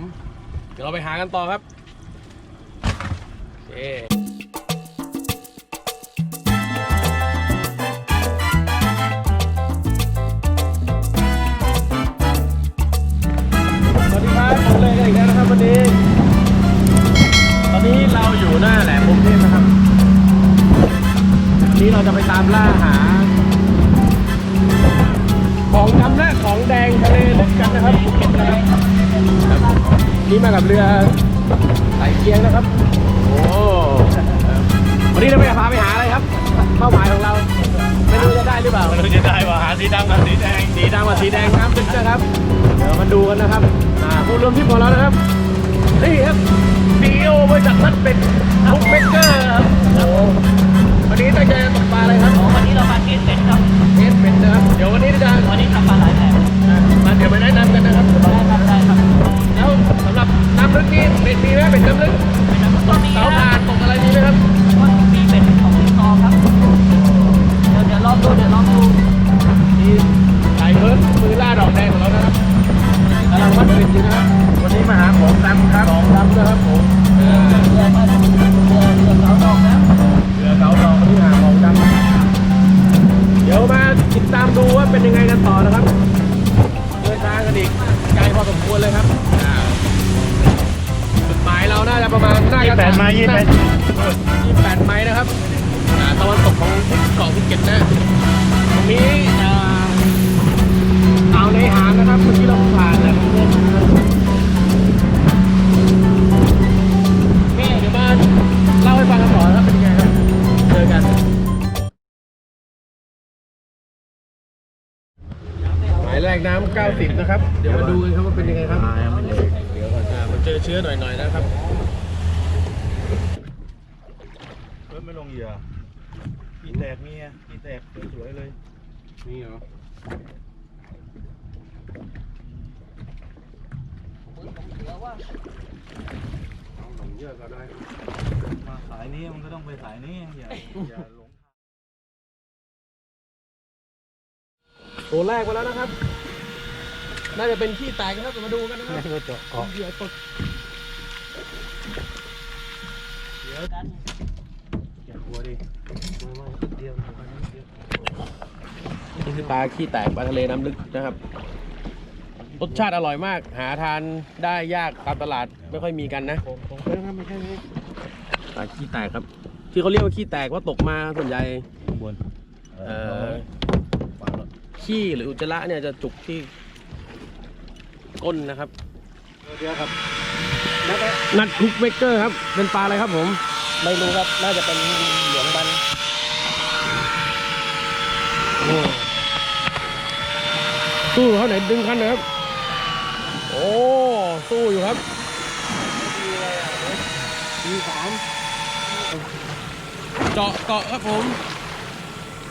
ผมเดี๋ยวเราไปหากันต่อครับโอเคสวัสดีครับผมเลกันอีกแล้วนะครับวันนี้ตอนนี้เราอยู่หน้าแหลมพรมเทพนะครับ นี้เราจะไปตามล่าหา กับเรือสายเกียงนะครับ โอ้วันนี้เราไปพาไปหาอะไรครับเป้าหมายของเราไม่รู้จะได้หรือเปล่าไม่รู้จะได้ว่าหาสีดำกับสีแดงสีดำกับสีแดงน้ำลึกนะครับเดี๋ยวมาดูกันนะครับอ่าผู้ร่วมทริปของเรานะครับนี่ครับดีโอบริษัทนัดเป็นบุ๊กเมเกอร์ครับโอ้วันนี้ตั้งใจจะตกปลาอะไรครับวันนี้เรามาเทสเป็ดครับเทสเป็นนะครับเดี๋ยววันนี้จะวันนี้ทำปลาหลายแบบมาเดี๋ยวไปแนะนำกันนะครับได้ครับได้ครับแล้ว สำหรับน้ำลึกนี่เป็นมีไหมเป็นน้ำลึกเป็นน้ำต้นนี้เสานะผ่านตกอะไรมีไหมครับมีเป็ดของลิงกอครับ เดี๋ยวเดี๋ยวลองดูเดี๋ยวลองดู เก เอาหลงเยอะก็ได้มาสายนี้มันก็ต้องไปสายนี้อย่าอย่าหลงตัวแรกมาแล้วนะครับ น่าจะเป็นขี้แตกนะครับเดี๋ยวมาดูกันนะครับก็จะเกาะเหยื่อตกอย่ากลัวดิไม่ไม่เดียวไม่ไม่เดียวนี่คือปลาขี้แตกปลาทะเลน้ำลึกนะครับ รสชาติอร่อยมาก หาทานได้ยากตามตลาดไม่ค่อยมีกันนะผมผมเพิ่มครับไม่ใช่นี่ปลาขี้แตกครับ ที่เขาเรียกว่าขี้แตกว่าตกมาส่วนใหญ่ข้างบนเอ่อขี้หรืออุจจาระเนี่ยจะจุกที่ก้นนะครับเดียวครับนัดคุกเมกเกอร์ครับ เป็นปลาอะไรครับผม ไม่รู้ครับ น่าจะเป็นเหลืองบันสู้เขาไหนดึงคันหนะครับ โอ้ สู้อยู่ครับมีสามเจาะเกาะครับผม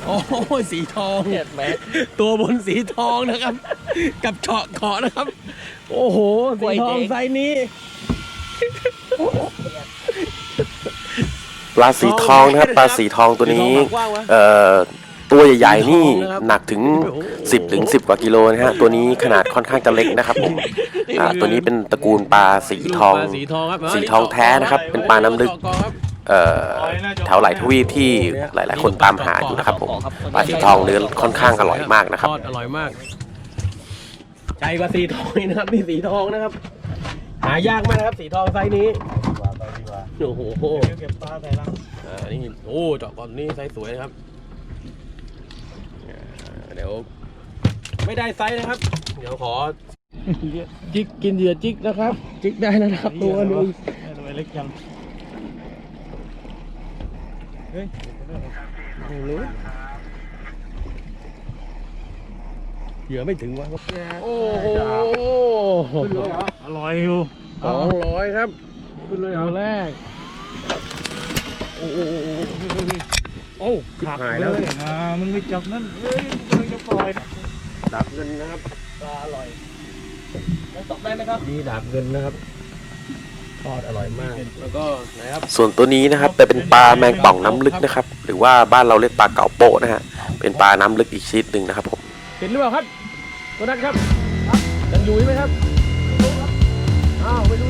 โอ้ยสีทองเห็ดแหมตัวบนสีทองนะครับ กับเฉาะเกาะนะครับ โอ้โห สีทองไซส์นี้ปลาสีทองนะครับปลาสีทองตัวนี้สีทองปากกว้างวะเอ่อ ตัวใหญ่ๆนี่สีทองนะครับหนักถึงโอ้โห10ถึง10 กว่ากิโลนะฮะตัวนี้ขนาดค่อนข้างจะเล็กนะครับผมอ่าตัวนี้เป็นตระกูลปลาสีทองปลาสีทองครับสีทองแท้นะครับเป็นปลาน้ำลึกเจาะเาะครับเอ่อแถวไหลทวีปที่หลาย ๆ คนตามหาอยู่นะครับผมปลาสีทองเนื้อค่อนข้างอร่อยมากนะครับ ทอดอร่อยมากใจกว่าสีทองอีกนะครับนี่สีทองนะครับ หายากมากนะครับสีทองไซส์นี้ดีกว่าไปดีกว่าโอ้โหเดี๋ยวเก็บปลาใส่ลังอ่านี่โอ้เจาะก่อนนี่ไซส์สวยนะครับอ่าเดี๋ยว ไม่ได้ไซส์นะครับ เดี๋ยวขอจิกกินเหยื่อจิกนะครับ จิกได้นะครับตัวหนึงทำไมเล็กจังเฮ้ยไม่รู้เหยื่อไม่ถึงวะโอ้โหอร่อยอยู่สองร้อยครับขึ้นเลยเอาแรก โอ้โหโอ้ขาดหายแล้วเลยอ่ามึงไปจับนั่นเฮ้ย มึงจะปล่อยดาบเงินนะครับปลาอร่อยแล้วตกได้ไหมครับนี่ดาบเงินนะครับทอดอร่อยมาก แล้วก็ไหนครับส่วนตัวนี้นะครับเป็นปลาแมงป่องน้ำลึกนะครับ หรือว่าบ้านเราเรียกปลาเก๋าโปะนะฮะเป็นปลาน้ำลึกอีกชนิดหนึ่งนะครับผมเห็นหรือเปล่าครับตัวนั้นครับยังอยู่ไหมครับอ้าวไม่รู้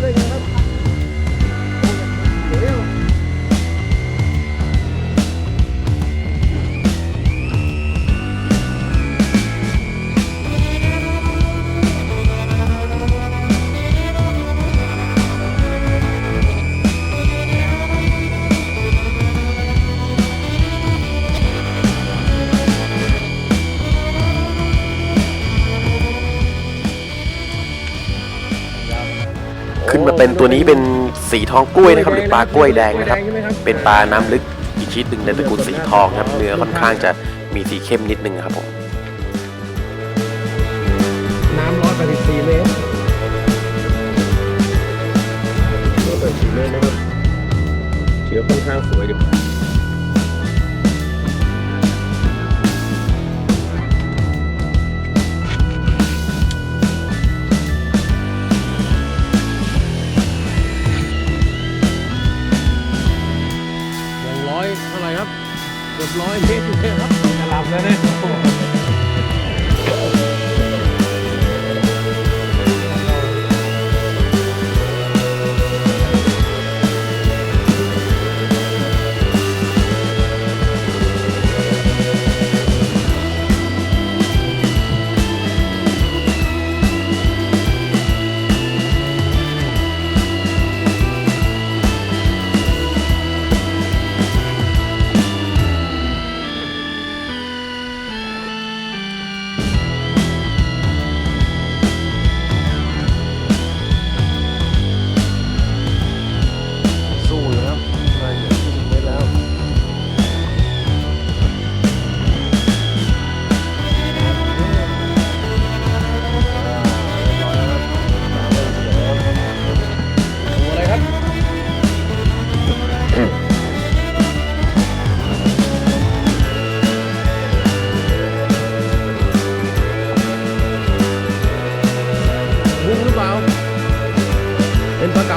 ตัวนี้เป็นสีทองกล้วยนะครับหรือปลากล้วยแดงนะครับ เป็นปลาน้ำลึกอีกชนิดหนึ่งในตระกูลสีทองครับเนื้อค่อนข้างจะมีสีเข้มนิดนึงครับผมน้ำร้อยแปดสิบสี่เมตรร้อยแปดสิบสี่เมตรนะครับเขียวค่อนข้างสวยดีอย่าง เกือบร้อยเมตรเลยครับจะหลับแล้วเนี่ย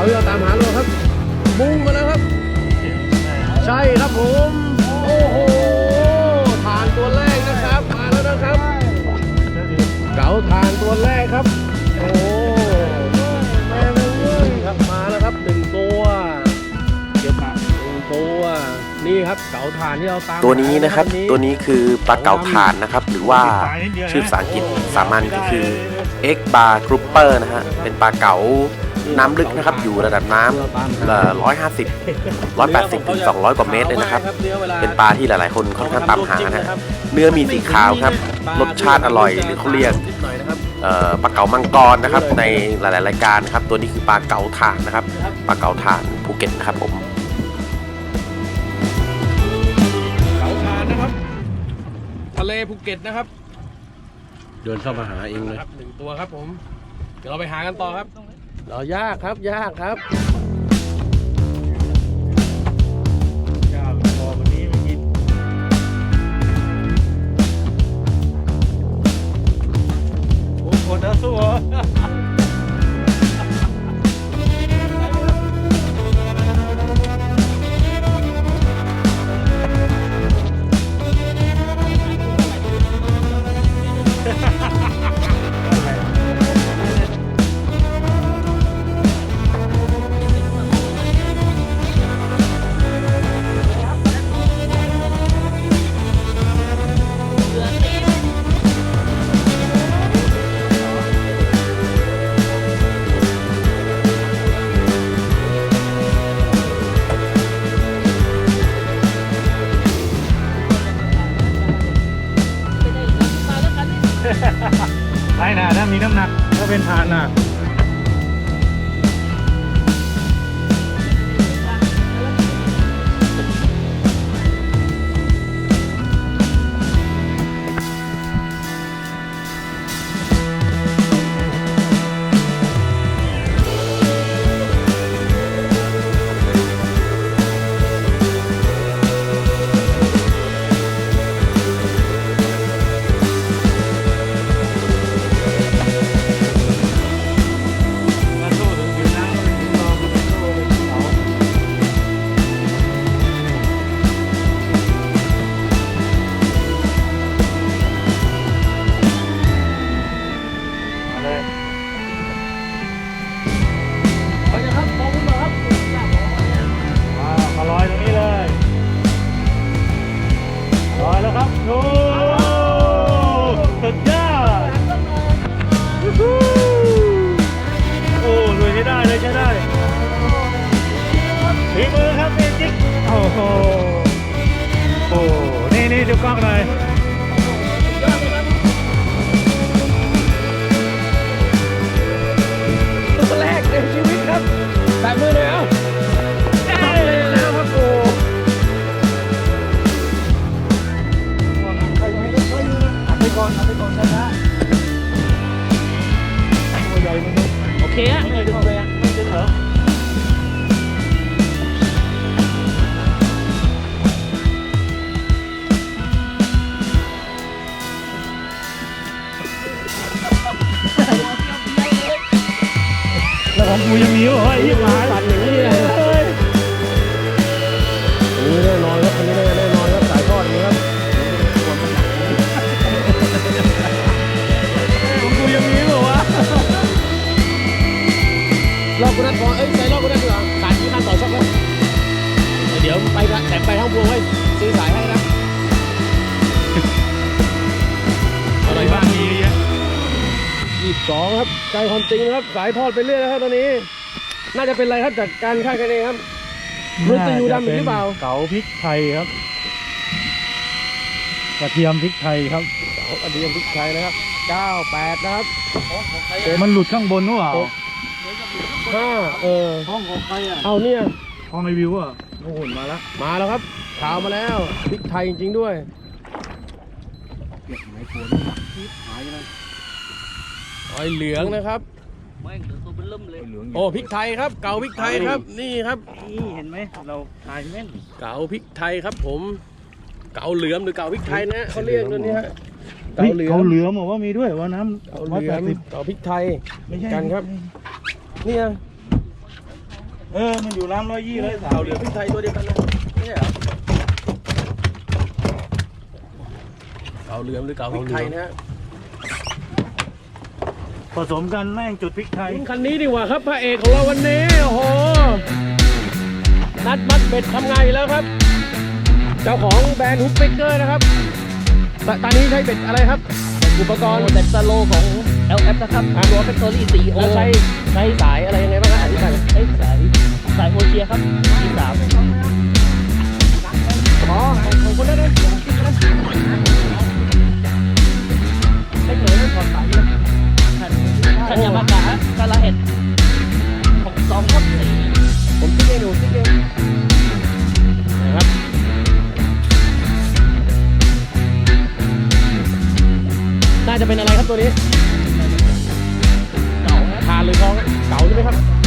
ที่เราตามหาหรือเปล่าครับบุ้งมาแล้วครับ ใช่ครับผม โอ้โหทานตัวแรกนะครับ มาแล้วนะครับ เก๋าทานตัวแรกครับ โอ้โหแม่เลยครับมาแล้วครับหนึ่งตัวเดี๋ยวปะหนึ่งตัวนี่ครับเก๋าทานที่เราตามตัวนี้นะครับหาตัวนี้คือปลาเก๋าถ่านนะครับ หรือว่าชื่อภาษาอังกฤษสามัญก็คือ X bar grouper นะฮะ เป็นปลาเก๋า น้ำลึกนะครับอยู่ระดับน้ำร้อยห้าสิบร้อยแปดสิบถึงสองร้อยกว่าเมตรเลยนะครับ เป็นปลาที่หลาย ๆ คนค่อนข้างตามหานะฮะเนื้อมีสีขาวครับ รสชาติอร่อยหรือเขาเรียกนิดหน่อยนะครับเอ่อปลาเก๋ามังกรนะครับ ในหลาย ๆ รายการนะครับ ตัวนี้คือปลาเก๋าถ่านนะครับปลาเก๋าถ่านภูเก็ตนะครับผมเก๋าทานนะครับทะเลภูเก็ตนะครับ เดินเข้ามาหาเองเลยครับหนึ่งตัวครับผมเดี๋ยวเราไปหากันต่อครับเรายากครับยากครับ โอ้สุดยอดโอ้ลุยให้ได้เลยใช้ได้ฝีมือครับเมจิกโอ้โอ้นี่นี่ดูกล้องเลย จความจริงนะครับสายทอดไปเรื่อยนะครับตอนนี้ น่าจะเป็นอะไรครับจากการคาดคะเนครับรู้จะอยู่ดำอีกหรือเปล่า เก๋าพริกไทยครับ กระเทียมพริกไทยครับเก๋าอดีตพริกไทยนะครับ98นะครับมันหลุดข้างบนหรือเปล่าห้าเออห้องของใครอะเอาเนี่ยห้องในวิวอะโอ้โหมาแล้วมาแล้วครับข่าวมาแล้วพริกไทยจริง ๆ ด้วยหอยเหลืองนะครับ แม่งเหลือตัวเป็นเริ่มเลย เหลืองโอ้พริกไทยครับ เก๋าพริกไทยครับ นี่ครับ นี่เห็นไหมเราทายแม่นเก๋าพริกไทยครับ ผม เก๋าเหลือมหรือเก๋าพริกไทยนะเขาเรียกตัวนี้ฮะเฮ้ยเก๋าเหลือเกามเหลือมบอกว่ามีด้วยว่าน้เก๋าำเหร้อยลืแปอดมสิบเก๋าพริกไทยไม่ใช่กันครับเนี่ยเออ มันอยู่ร้านร้อยยี่เลยสาเก๋าวเหลือมพริกไทยตัวเดียวกันนะไม่ใช่เหรอเก๋าเหลือมหรือเก๋าพริกไทยนะฮะ ผสมกันแม่งจุดพริกไทย คันนี้ดีกว่าครับพระเอกของเราวันนี้โอ้โหนัดมัดเบ็ดทำไงแล้วครับ เจ้าของแบรนด์ฮุกเบเกอร์นะครับตตอนนี้ใช้เบ็ดอะไรครับ อุปกรณ์เด็ดสโลของ LF นะครับตัวแฟคทอรี่4 o แล้วใช้ใช้สายอะไรยังไงบ้างครับอธิบายเอ้ยสายสายโอเชียครับที่สามอ๋อของคนนั้นนะไม่เหลือถอดสาย เลยชัญญามากะกาลาเห็ดหกสองทับสี่ผมคิดเองหนูคิดเองนะครับน่าจะเป็นอะไรครับตัวนี้ เก่าทานหรือทองเก่าใช่ไหมครับ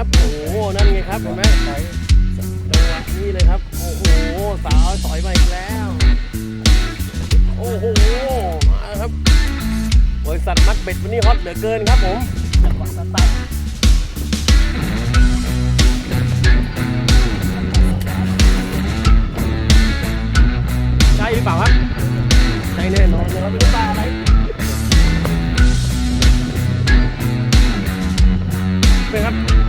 ครับ โอ้โห นั่นไงครับเห็นไหมจังหวะนี้เลยครับ โอ้โห สาวต่อยมาอีกแล้ว โอ้โห มาครับ บริษัทมัดเบ็ดวันนี้ฮอตเหลือเกินครับผมจังหวะสตาร์ทใช่หรือเปล่าครับ ใช่แน่นอนนะครับไม่รู้ปลาอะไรเป็นครับ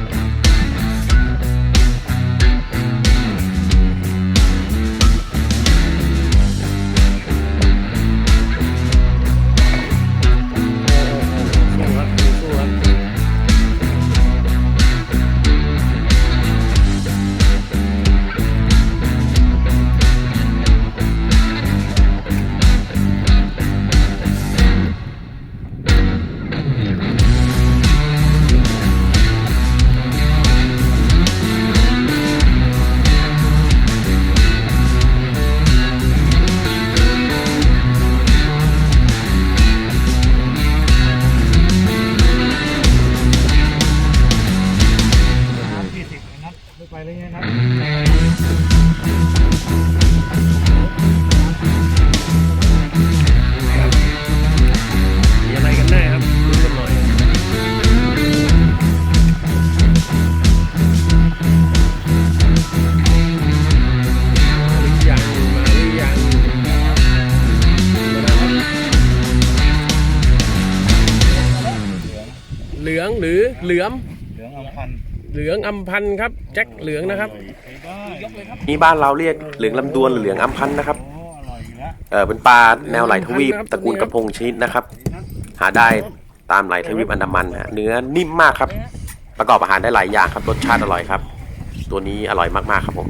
หรือเหลือมเหลืองอำพันธ์เหลืองอำพันธ์ครับแจ็คเหลืองนะครับใช้ได้นี่บ้านเราเรียกเหลืองลำดวนหรือเหลืองอัมพันธ์นะครับ โอ้อร่อยอยู่แล้วเออเป็นปลาแนวไหลทวีปตระกูลกระพงชนิดนะครับ หาได้ตามไหลทวีปอันดามันฮะเนื้อนิ่มมากครับ ประกอบอาหารได้หลายอย่างครับรสชาติอร่อยครับ ตัวนี้อร่อยมากๆครับผม